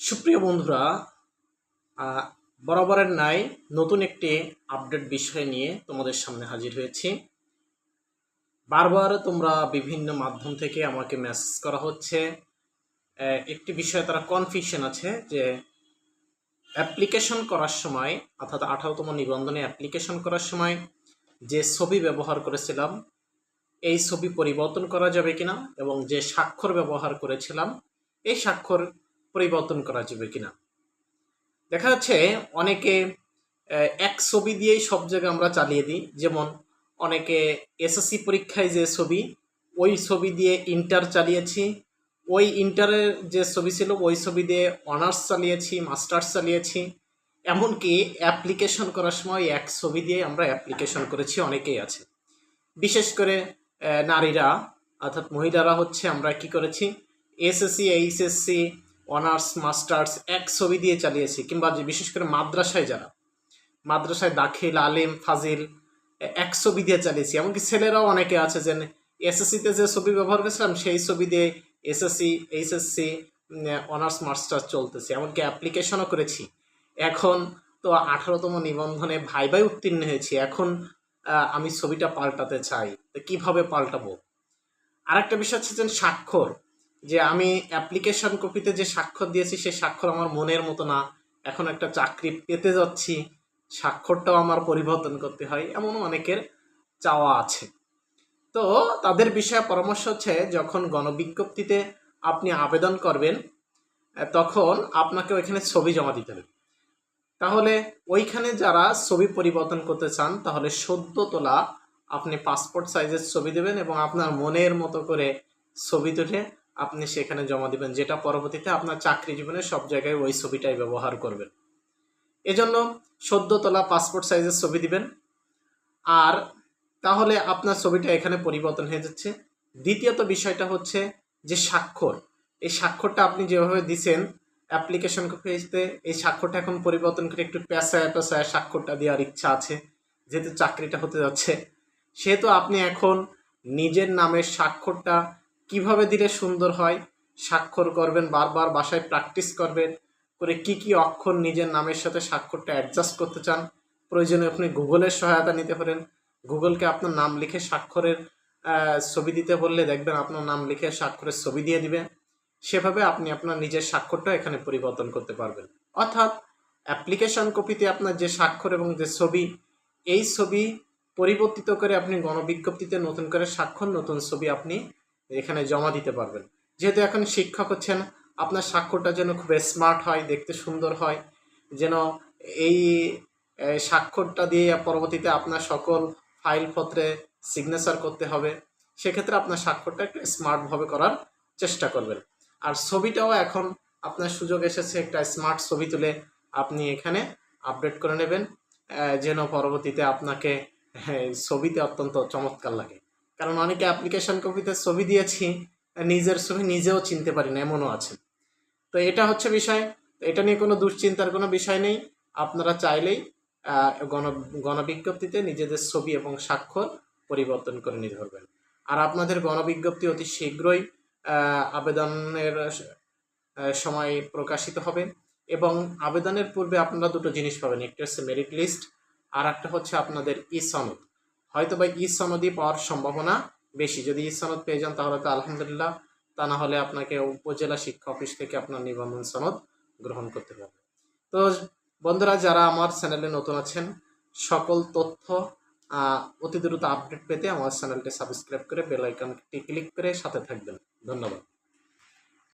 সুপ্রিয় বন্ধুরা বরাবরের নাই নতুন একটি আপডেট বিষয় নিয়ে তোমাদের সামনে হাজির হয়েছি। বারবার তোমরা বিভিন্ন মাধ্যম থেকে আমাকে মেসেজ করা হচ্ছে। একটি বিষয়ে তারা কনফিউশন আছে যে অ্যাপ্লিকেশন করার সময়, অর্থাৎ আঠারোতম নিবন্ধনে অ্যাপ্লিকেশন করার সময় যে ছবি ব্যবহার করেছিলাম, এই ছবি পরিবর্তন করা যাবে কিনা এবং যে স্বাক্ষর ব্যবহার করেছিলাম, এই স্বাক্ষর পরিবর্তন করা যাবে কিনা। দেখা যাচ্ছে অনেকে এক ছবি দিয়েই সব জায়গায় আমরা চালিয়ে দিই। যেমন অনেকে এসএসসি পরীক্ষায় যে ছবি, ওই ছবি দিয়ে ইন্টার চালিয়েছি। ওই ইন্টারের যে ছবি ছিল, ওই ছবি দিয়ে অনার্স চালিয়েছি, মাস্টার্স চালিয়েছি। এমনকি অ্যাপ্লিকেশন করার সময় এক ছবি দিয়ে আমরা অ্যাপ্লিকেশন করেছি, অনেকেই আছে। বিশেষ করে নারীরা, অর্থাৎ মহিলারা হচ্ছে আমরা কি করেছি? এসএসসি, এইচএসসি অনার্স, মাস্টার্স এক ছবি দিয়ে চালিয়েছি, কিংবা যে বিশেষ করে মাদ্রাসায় যারা। মাদ্রাসায় দাখিল, আলেম, ফাজিল, এক ছবি দিয়ে চালিয়েছি। এমনকি ছেলেরাও অনেকে আছে যে এসএসসিতে যে ছবি ব্যবহার করেছিলাম, সেই ছবি দিয়ে এসএসসি, এইচএসসি অনার্স, মাস্টার্স চলতেছে। এমনকি অ্যাপ্লিকেশনও করেছি। এখন তো আঠারোতম নিবন্ধনে ভাই ভাই উত্তীর্ণ হয়েছি। এখন আমি ছবিটা পাল্টাতে চাই। তো কীভাবে পাল্টাবো? আরেকটা বিষয় হচ্ছে যে স্বাক্ষর। যে আমি অ্যাপ্লিকেশন কপিতে যে স্বাক্ষর দিয়েছি, সেই স্বাক্ষর আমার মনের মতো না। এখন একটা চাকরি পেতে যাচ্ছি, স্বাক্ষরটাও আমার পরিবর্তন করতে হয় এমন অনেকের চাওয়া আছে। তো তাদের বিষয়ে পরামর্শ হচ্ছে, যখন গণবিজ্ঞপ্তিতে আপনি আবেদন করবেন, তখন আপনাকে ওইখানে ছবি জমা দিতে হবে। তাহলে ওইখানে যারা ছবি পরিবর্তন করতে চান, তাহলে সদ্য তোলা আপনি পাসপোর্ট সাইজের ছবি দেবেন এবং আপনার মনের মতো করে ছবি তুলে আপনি সেখানে জমা দিবেন, যেটা পরবর্তীতে আপনার চাকরি জীবনে সব জায়গায় ওই ছবিটাই ব্যবহার করবেন। এজন্য সদ্য তোলা পাসপোর্ট সাইজের ছবি দিবেন। আর তাহলে আপনার ছবিটা এখানে পরিবর্তন হয়ে যাচ্ছে। দ্বিতীয়ত বিষয়টা হচ্ছে যে স্বাক্ষর। এই স্বাক্ষরটা আপনি যেভাবে দিছেন অ্যাপ্লিকেশন কপিতে এই স্বাক্ষরটা এখন পরিবর্তন করে একটু পেঁচায় পেঁচায় স্বাক্ষরটা দেওয়ার ইচ্ছা আছে, যেহেতু চাকরিটা হতে যাচ্ছে। সেহেতু আপনি এখন নিজের নামের স্বাক্ষরটা কীভাবে দিলে সুন্দর হয়? স্বাক্ষর করবেন, বারবার বাসায় প্র্যাকটিস করবেন। করে কি কি অক্ষর নিজের নামের সাথে স্বাক্ষরটা অ্যাডজাস্ট করতে চান? প্রয়োজনে আপনি গুগলের সহায়তা নিতে পারেন। গুগলকে আপনার নাম লিখে স্বাক্ষরের ছবি দিতে বললে দেখবেন আপনার নাম লিখে স্বাক্ষরের ছবি দিয়ে দিবে। সেভাবে আপনি আপনার নিজের স্বাক্ষরটা এখানে পরিবর্তন করতে পারবেন। অর্থাৎ অ্যাপ্লিকেশন কপিতে আপনার যে স্বাক্ষর এবং যে ছবি, এই ছবি পরিবর্তিত করে আপনি গণবিজ্ঞপ্তিতে নতুন করে স্বাক্ষর, নতুন ছবি আপনি এখানে জমা দিতে পারবেন। যেহেতু এখন শিক্ষক হচ্ছেন আপনার স্বাক্ষরটা যেন খুব স্মার্ট হয় দেখতে সুন্দর হয় যেন এই স্বাক্ষরটা দিয়ে পরবর্তীতে আপনার সকল ফাইলপত্রে সিগনেচার করতে হবে সেক্ষেত্রে আপনার স্বাক্ষরটা একটু স্মার্টভাবে করার চেষ্টা করবেন। আর ছবিটাও এখন আপনার সুযোগ এসেছে একটা স্মার্ট ছবি তুলে আপনি এখানে আপডেট করে নেবেন যেন পরবর্তীতে আপনাকে হ্যাঁ, ছবিতে অত্যন্ত চমৎকার লাগে। কারণ অনেকে অ্যাপ্লিকেশন কপিতে ছবি দিয়েছি নিজের ছবি নিজেও চিনতে পারি না, এমনও আছে। তো এটা হচ্ছে বিষয়। এটা নিয়ে কোনো দুশ্চিন্তার কোনো বিষয় নেই। আপনারা চাইলেই গণ, গণবিজ্ঞপ্তিতে নিজেদের ছবি এবং স্বাক্ষর পরিবর্তন করে নিতে পারবেন। আর আপনাদের গণবিজ্ঞপ্তি অতি শীঘ্রই আবেদনের সময় প্রকাশিত হবে। এবং আবেদনের পূর্বে আপনারা দুটো জিনিস পাবেন। একটা হচ্ছে মেরিট লিস্ট আর একটা হচ্ছে আপনাদের ই সনদ হয়তো বা ই সনদই পাওয়ার সম্ভাবনা বেশি। যদি ই সনদ পেয়ে যান তাহলে তো আলহামদুলিল্লাহ, তা না হলে আপনাকে উপজেলা শিক্ষা অফিস থেকে আপনার নিবন্ধন সনদ গ্রহণ করতে হবে। তো বন্ধুরা, যারা আমার চ্যানেলে নতুন আছেন, সকল তথ্য অতি দ্রুত আপডেট পেতে আমার চ্যানেলটি সাবস্ক্রাইব করে বেল আইকনটি ক্লিক করে সাথে থাকবেন। ধন্যবাদ।